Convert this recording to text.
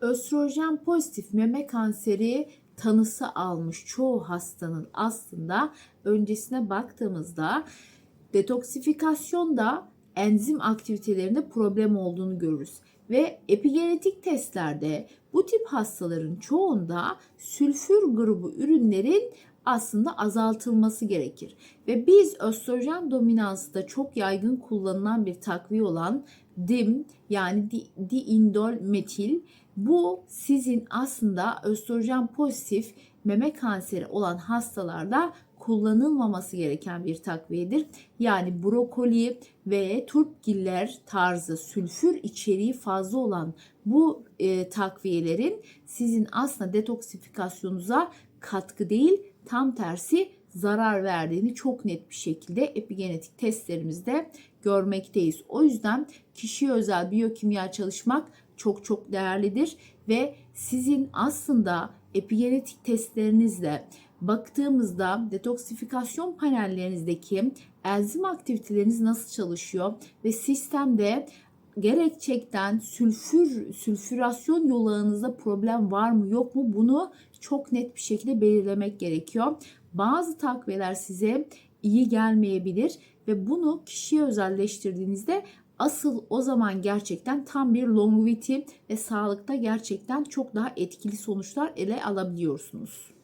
östrojen pozitif meme kanseri tanısı almış çoğu hastanın aslında öncesine baktığımızda detoksifikasyonda enzim aktivitelerinde problem olduğunu görürüz. Ve epigenetik testlerde bu tip hastaların çoğunda sülfür grubu ürünlerin aslında azaltılması gerekir. Ve biz östrojen dominansında çok yaygın kullanılan bir takviye olan DIM yani di- diindol metil bu sizin aslında östrojen pozitif meme kanseri olan hastalarda kullanılmaması gereken bir takviyedir. Yani brokoli ve turpgiller tarzı sülfür içeriği fazla olan bu e, takviyelerin sizin aslında detoksifikasyonunuza katkı değil tam tersi zarar verdiğini çok net bir şekilde epigenetik testlerimizde görmekteyiz. O yüzden kişiye özel biyokimya çalışmak çok çok değerlidir ve sizin aslında epigenetik testlerinizle baktığımızda detoksifikasyon panellerinizdeki enzim aktiviteleriniz nasıl çalışıyor ve sistemde gerekçekten sülfür sülfürasyon yolağınızda problem var mı yok mu bunu çok net bir şekilde belirlemek gerekiyor. Bazı takviyeler size iyi gelmeyebilir ve bunu kişiye özelleştirdiğinizde asıl o zaman gerçekten tam bir longevity ve sağlıkta gerçekten çok daha etkili sonuçlar ele alabiliyorsunuz.